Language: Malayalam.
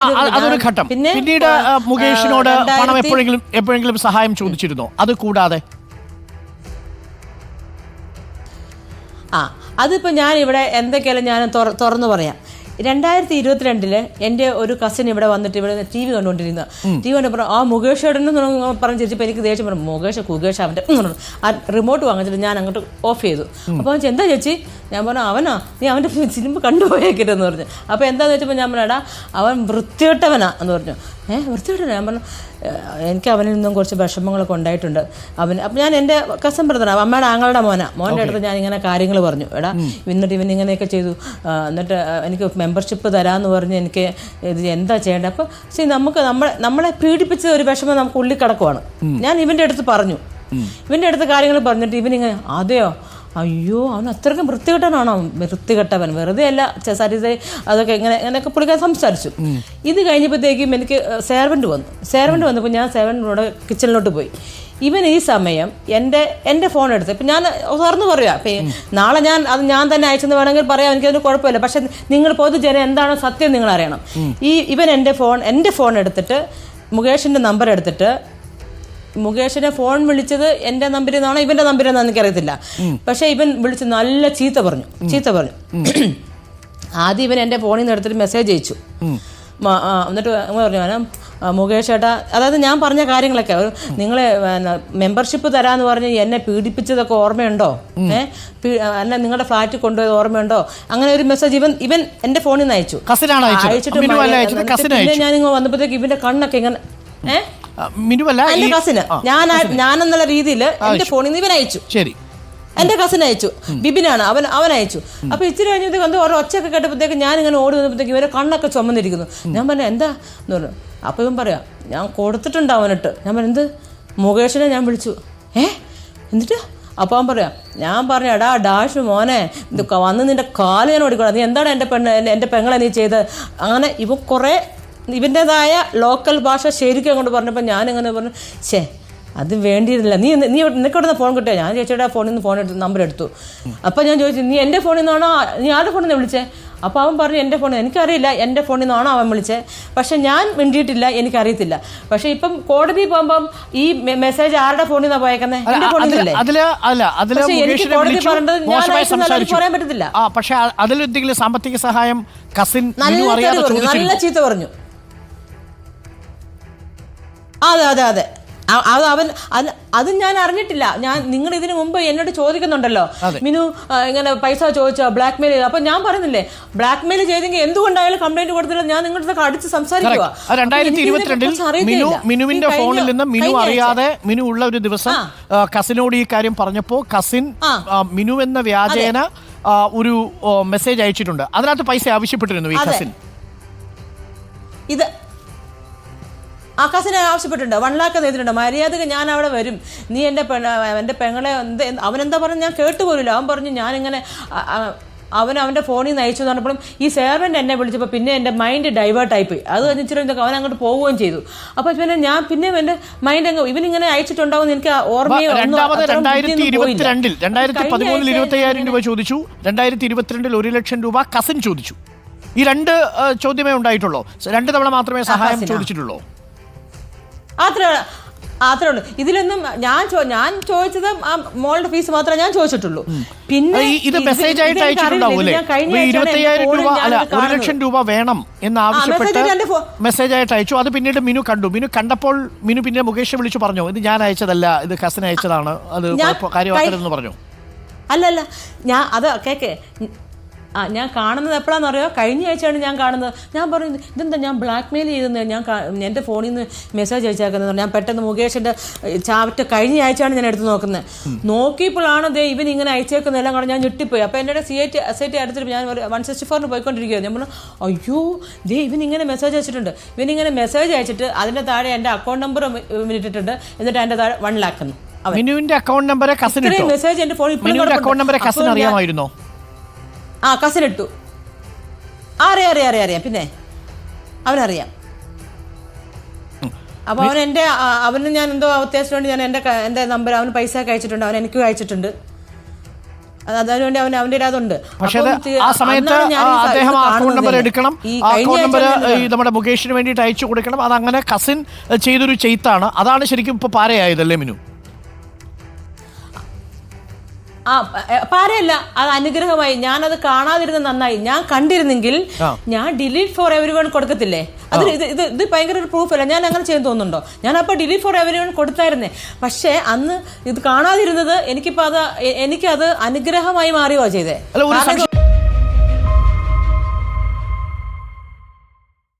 അതൊരു ഘട്ടം. പിന്നെ പിന്നീട് ആ, മുകേഷിനോട് ആ, പണം രണ്ടായിരത്തി- എപ്പോഴെങ്കിലും എപ്പോഴെങ്കിലും സഹായം ചോദിച്ചിരുന്നോ? അത് കൂടാതെ. ആ അതിപ്പോൾ ഞാൻ ഇവിടെ എന്തൊക്കെയാലും ഞാൻ തുറ- തുറന്നു പറയാം. രണ്ടായിരത്തി ഇരുപത്തിരണ്ടിൽ എന്റെ ഒരു കസിൻ ഇവിടെ വന്നിട്ട് ഇവിടെ ടി വി കണ്ടുകൊണ്ടിരുന്നു. ടി വി കണ്ടപ്പോൾ ആ മുകേഷ് ഏടൻ പറഞ്ഞ് ചിരിച്ചപ്പോൾ എനിക്ക് ദേഷ്യം പറഞ്ഞു മുകേഷ് കുകേഷ് അവന്റെ പറഞ്ഞു. ആ റിമോട്ട് വാങ്ങിച്ചിട്ട് ഞാൻ അങ്ങോട്ട് ഓഫ് ചെയ്തു. അപ്പോൾ അവൻ ചോദിച്ചു, എന്താ ചേച്ചി? ഞാൻ പറഞ്ഞു അവനാ നീ അവന്റെ സിനിമ കണ്ടുപോയേക്കരുതെന്ന് പറഞ്ഞു. അപ്പോൾ എന്താന്ന് വെച്ചപ്പോൾ ഞാൻ പറഞ്ഞാ അവൻ വൃത്തികെട്ടവനാ എന്ന് പറഞ്ഞു. ഏഹ് വൃത്തികെട്ടവനാ ഞാൻ പറഞ്ഞു എനിക്ക് അവനിൽ നിന്നും കുറച്ച് വിഷമങ്ങളൊക്കെ ഉണ്ടായിട്ടുണ്ട്. അവൻ അപ്പം ഞാൻ എന്റെ കസൻ ബ്രദറാണ് അമ്മയുടെ ആങ്ങളുടെ മോന. മോന്റെ അടുത്ത് ഞാൻ ഇങ്ങനെ കാര്യങ്ങൾ പറഞ്ഞു. എടാ എന്നിട്ട് ഇവൻ ഇങ്ങനെയൊക്കെ ചെയ്തു. എന്നിട്ട് എനിക്ക് മെമ്പർഷിപ്പ് തരാമെന്ന് പറഞ്ഞ് എനിക്ക് ഇത് എന്താ ചെയ്യേണ്ടത് അപ്പോൾ ശരി നമുക്ക് നമ്മളെ നമ്മളെ പീഡിപ്പിച്ച ഒരു വിഷമം നമുക്ക് ഉള്ളിൽ കിടക്കുവാണ്. ഞാൻ ഇവന്റെ അടുത്ത് പറഞ്ഞു. ഇവന്റെ അടുത്ത് കാര്യങ്ങൾ പറഞ്ഞിട്ട് ഇവനിങ്ങനെ അതെയോ? അയ്യോ അവൻ അത്രയ്ക്കും വൃത്തികെട്ടനാണോ വൃത്തികെട്ടവൻ. വെറുതെ അല്ല സരിത അതൊക്കെ ഇങ്ങനെ ഇങ്ങനെയൊക്കെ പുള്ളിക്കാൻ സംസാരിച്ചു. ഇത് കഴിഞ്ഞപ്പോഴത്തേക്കും എനിക്ക് സേവന്റ് വന്നു. സേവന്റ് വന്നപ്പോൾ ഞാൻ സേർവന്റിനോട് കിച്ചണിലോട്ട് പോയി. ഇവൻ ഈ സമയം എന്റെ എന്റെ ഫോൺ എടുത്ത് ഇപ്പം ഞാൻ തുറന്നു പറയുക ഇപ്പം നാളെ ഞാൻ അത് ഞാൻ തന്നെ അയച്ചെന്ന് വേണമെങ്കിൽ പറയാം എനിക്കതിന് കുഴപ്പമില്ല. പക്ഷേ നിങ്ങൾ പൊതുജനം എന്താണോ സത്യം നിങ്ങൾ അറിയണം ഈ ഇവൻ എന്റെ ഫോൺ എന്റെ ഫോൺ എടുത്തിട്ട് മുകേഷിന്റെ നമ്പർ എടുത്തിട്ട് മുകേഷിനെ ഫോൺ വിളിച്ചത് എന്റെ നമ്പരിൽ നിന്നാണോ ഇവന്റെ നമ്പരിൽ നിന്നാണോ എനിക്കറിയത്തില്ല പക്ഷെ ഇവൻ വിളിച്ച് നല്ല ചീത്ത പറഞ്ഞു ചീത്ത പറഞ്ഞു. ആദ്യം ഇവൻ എന്റെ ഫോണിൽ നിന്ന് എടുത്തിട്ട് മെസ്സേജ് അയച്ചു. എന്നിട്ട് അങ്ങനെ പറഞ്ഞു "ഞാൻ, മുകേഷ് ഏട്ടാ അതായത് ഞാൻ പറഞ്ഞ കാര്യങ്ങളൊക്കെ നിങ്ങളെ മെമ്പർഷിപ്പ് തരാന്ന് പറഞ്ഞ് എന്നെ പീഡിപ്പിച്ചതൊക്കെ ഓർമ്മയുണ്ടോ? ഏഹ് എന്നെ നിങ്ങളുടെ ഫ്ലാറ്റിൽ കൊണ്ടുപോയത് ഓർമ്മയുണ്ടോ? അങ്ങനെ ഒരു മെസ്സേജ് ഇവൻ ഇവൻ എന്റെ ഫോണിൽ നിന്ന് അയച്ചു. അയച്ചിട്ട് പിന്നെ ഇങ്ങ് വന്നപ്പോഴത്തേക്ക് ഇവന്റെ കണ്ണൊക്കെ ഇങ്ങനെ ഏഹ് എന്റെ കസിന് ഞാൻ എന്നുള്ള രീതിയിൽ എന്റെ ഫോണിൽ നിന്ന് ഇവൻ അയച്ചു. ശരി. എന്റെ കസിൻ അയച്ചു. ബിബിനാണ്. അവൻ അവൻ അയച്ചു. അപ്പൊ ഇച്ചിരി കഴിഞ്ഞപ്പോഴത്തേക്ക് എന്തോ ഓരോ ഒച്ചയൊക്കെ കേട്ടപ്പോഴത്തേക്ക് ഞാൻ ഇങ്ങനെ ഓടി വന്നപ്പോഴത്തേക്ക് ഇവരെ കണ്ണൊക്കെ ചുമന്നിരിക്കുന്നു. ഞാൻ പറഞ്ഞു എന്താ? എന്ന് പറഞ്ഞു. അപ്പൊ ഇവൻ പറയാ ഞാൻ കൊടുത്തിട്ടുണ്ട് അവനിട്ട്. ഞാൻ പറഞ്ഞു എന്ത്? മുകേഷിനെ ഞാൻ വിളിച്ചു. ഏ? എന്നിട്ട് അപ്പോൾ അവൻ പറയാം ഞാൻ പറഞ്ഞു എടാ ഡാഷ് മോനെ ഇത് വന്ന് നിന്റെ കാൽ ഞാൻ ഓടിക്കണം നീ എന്താണ് എന്റെ പെണ്ണ് എന്റെ എന്റെ പെങ്ങളെ നീ ചെയ്ത് അങ്ങനെ ഇവ കുറേ ഇവന്റെതായ ലോക്കൽ ഭാഷ ശരിക്കും അങ്ങോട്ട് പറഞ്ഞപ്പോൾ ഞാനിങ്ങനെ പറഞ്ഞു ഛേ അത് വേണ്ടിയിരുന്നില്ല. നീ നീ നിനക്ക് ഇവിടുന്ന് ഫോൺ കിട്ടിയോ? ഞാൻ ചേച്ചിയുടെ ഫോണിൽ നിന്ന് ഫോൺ എടുത്ത് നമ്പർ എടുത്തു. അപ്പോൾ ഞാൻ ചോദിച്ചു നീ എന്റെ ഫോണിൽ നിന്നാണോ നീ ആരുടെ ഫോണിൽ നിന്ന് വിളിച്ചേ? അപ്പോൾ അവൻ പറഞ്ഞു എന്റെ ഫോണിൽ എനിക്കറിയില്ല എന്റെ ഫോണിൽ നിന്നാണോ അവൻ വിളിച്ചത് പക്ഷെ ഞാൻ മിണ്ടിയിട്ടില്ല എനിക്കറിയത്തില്ല. പക്ഷെ ഇപ്പം കോടതി പോകുമ്പം ഈ മെസ്സേജ് ആരുടെ ഫോണിൽ നിന്നാണ് പോയേക്കുന്നത് എന്റെ പക്ഷേ എനിക്ക് കോടതി വിളിച്ചു പറഞ്ഞത് ഞാൻ പറയാൻ പറ്റത്തില്ല. പക്ഷെ അതിലെന്തെങ്കിലും സാമ്പത്തിക സഹായം കസിൻ നല്ല ചീത്ത പറഞ്ഞു. അതെ അതെ അതെ. അത് അവൻ അത് ഞാൻ അറിഞ്ഞിട്ടില്ല. ഞാൻ നിങ്ങൾ ഇതിനു മുമ്പ് എന്നോട് ചോദിക്കുന്നുണ്ടല്ലോ. മിനു ഇങ്ങനെ പൈസ ചോദിച്ചോ ബ്ലാക്ക് മെയിൽ ചെയ്തു. അപ്പൊ ഞാൻ പറഞ്ഞില്ലേ ബ്ലാക്ക് മെയിൽ ചെയ്തെങ്കിൽ എന്തുകൊണ്ടായാലും കംപ്ലൈന്റ് കൊടുത്തില്ല? ഞാൻ നിങ്ങളുടെ അടിച്ച് സംസാരിക്കുക രണ്ടായിരത്തി ഇരുപത്തിരണ്ടിൽ മിനു മിനുവിന്റെ ഫോണിൽ നിന്ന് മിനു അറിയാതെ മിനു ഉള്ള ഒരു ദിവസം കസിനോട് ഈ കാര്യം പറഞ്ഞപ്പോ കസിൻ മിനു എന്ന വ്യാജേന ഒരു മെസ്സേജ് അയച്ചിട്ടുണ്ട്. അതിനകത്ത് പൈസ ആവശ്യപ്പെട്ടിരുന്നു ഈ കസിൻ. ഇത് ആ കസിനെ ആവശ്യപ്പെട്ടിട്ടുണ്ട് വൺ ലാക്ക് ചെയ്തിട്ടുണ്ട് മര്യാദയ്ക്ക് ഞാൻ അവിടെ വരും. നീ എന്റെ പെണ്ണ എന്റെ പെങ്ങളെ എന്ത് അവനെന്താ പറഞ്ഞു ഞാൻ കേട്ടു പോലില്ല അവൻ പറഞ്ഞു ഞാനിങ്ങനെ അവൻ അവന്റെ ഫോണിൽ നിന്ന് അയച്ചു പറഞ്ഞപ്പോഴും ഈ സേവന്റ് എന്നെ വിളിച്ചപ്പോൾ പിന്നെ എന്റെ മൈൻഡ് ഡൈവേർട്ട് പോയി. അത് കഴിഞ്ഞിട്ട് എന്തൊക്കെ അവൻ അങ്ങോട്ട് പോവുകയും ചെയ്തു. അപ്പോൾ പിന്നെ ഞാൻ പിന്നെ എന്റെ മൈൻഡ് അങ്ങ് ഇവനിങ്ങനെ അയച്ചിട്ടുണ്ടാവും എനിക്ക് ഓർമ്മയോ രണ്ടായിരത്തി പതിമൂന്നിൽ ഇരുപത്തി അയ്യായിരം രൂപ ചോദിച്ചു. രണ്ടായിരത്തി ഇരുപത്തിരണ്ടിൽ ഒരു ലക്ഷം രൂപ കസിൻ ചോദിച്ചു. ഈ രണ്ട് ചോദ്യമേ ഉണ്ടായിട്ടുള്ളൂ. രണ്ട് തവണ മാത്രമേ സഹായം ചോദിച്ചിട്ടുള്ളൂ. അത്ര അത്രേ ഉള്ളൂ ഇതിലൊന്നും ഞാൻ ഞാൻ ചോദിച്ചത് ആ മോളുടെ ഫീസ് മാത്രമേ ഞാൻ ചോദിച്ചിട്ടുള്ളൂ. പിന്നെ ഇത് മെസ്സേജ് ആയിട്ട് അയച്ചിട്ടുണ്ടാവൂലേ? അയച്ചിട്ടുണ്ടാവും ലക്ഷം രൂപ വേണം എന്ന് ആവശ്യപ്പെട്ട് മെസ്സേജ് ആയിട്ട് അയച്ചു. അത് പിന്നീട് മിനു കണ്ടു. മിനു കണ്ടപ്പോൾ മിനു പിന്നെ മുകേഷ് വിളിച്ചു പറഞ്ഞു ഇത് ഞാൻ അയച്ചതല്ല ഇത് ഹസൻ അയച്ചതാണ് അത് കാര്യമാക്കരുതെന്ന് പറഞ്ഞു. അല്ലല്ല ഞാൻ അത് കേക്ക്. ആ ഞാൻ കാണുന്നത് എപ്പോഴാണെന്ന് അറിയോ കഴിഞ്ഞ ആഴ്ചയാണ് ഞാൻ കാണുന്നത്. ഞാൻ പറഞ്ഞു ഇതെന്താ ഞാൻ ബ്ലാക്ക് മെയിൽ ചെയ്തെന്ന് ഞാൻ എന്റെ ഫോണിൽ നിന്ന് മെസ്സേജ് അയച്ചേക്കുന്നത് ഞാൻ പെട്ടെന്ന് മുകേഷിന്റെ ചാവറ്റ് കഴിഞ്ഞ ആഴ്ചയാണ് ഞാൻ എടുത്ത് നോക്കുന്നത്. നോക്കിയപ്പോഴാണ് ദേ ഇവൻ ഇങ്ങനെ അയച്ചേക്കുന്നതെല്ലാം കാണാൻ ഞാൻ ഞെട്ടിപ്പോയി. അപ്പോൾ എന്റെ C I T S I T അടുത്തിട്ട് ഞാൻ ഒരു വൺ സിക്സ്റ്റി ഫോറിന് പോയിക്കൊണ്ടിരിക്കുകയാണ് ഞാൻ പറഞ്ഞു അയ്യോ ദേ ഇവൻ ഇങ്ങനെ മെസ്സേജ് അയച്ചിട്ടുണ്ട്. ഇവൻ ഇങ്ങനെ മെസ്സേജ് അയച്ചിട്ട് അതിന്റെ താഴെ എന്റെ അക്കൗണ്ട് നമ്പർ ഇട്ടിട്ടുണ്ട്. എന്നിട്ട് എന്റെ താഴെ വൺ ലാക്ക് മിനുവിന്റെ അക്കൗണ്ട് നമ്പറെ കസിൻ മെസ്സേജ് എന്റെ ഫോണിൽ അക്കൗണ്ട് നമ്പറെ കസിൻ അറിയാമായിരുന്നോ? ആ കസിൻ ആ, അറിയാം അറിയാം അറിയാം അറിയാം പിന്നെ? അവനറിയാം. അപ്പോൾ അവൻ എന്റെ ആ, അവന് ഞാൻ എന്തോ അത്യാവശ്യം വേണ്ടി ഞാൻ എന്റെ എന്റെ എന്റെ നമ്പർ അവന് പൈസ ഒക്കെ അയച്ചിട്ടുണ്ട്. അവൻ എനിക്കും അയച്ചിട്ടുണ്ട്. അത് അതിനുവേണ്ടി അവൻ അവന്റെ അതുണ്ട് പക്ഷേ ആ സമയത്ത് അദ്ദേഹം അക്കൗണ്ട് നമ്പർ എടുക്കണം. അക്കൗണ്ട് നമ്പർ നമ്മുടെ മുകേഷിന് വേണ്ടിയിട്ട് അയച്ചു കൊടുക്കണം. അത് അങ്ങനെ കസിൻ ചെയ്തൊരു ചെയ്ത്താണ്. അതാണ് ശരിക്കും ഇപ്പൊ പാരയായതല്ലേ മിനു? ആ പാരയല്ല അത് അനുഗ്രഹമായി. ഞാനത് കാണാതിരുന്ന നന്നായി. ഞാൻ കണ്ടിരുന്നെങ്കിൽ ഞാൻ ഡിലീറ്റ് ഫോർ എവരി വൺ കൊടുക്കത്തില്ലേ അത് ഇത് ഇത് ഇത് ഭയങ്കര ഒരു പ്രൂഫ് അല്ല ഞാൻ അങ്ങനെ ചെയ്യാൻ തോന്നുന്നുണ്ടോ? ഞാൻ അപ്പോൾ ഡിലീറ്റ് ഫോർ എവരി വൺ കൊടുത്തായിരുന്നേ. പക്ഷേ അന്ന് ഇത് കാണാതിരുന്നത് എനിക്കിപ്പോൾ അത് എനിക്കത് അനുഗ്രഹമായി മാറിയോ ചെയ്തേ.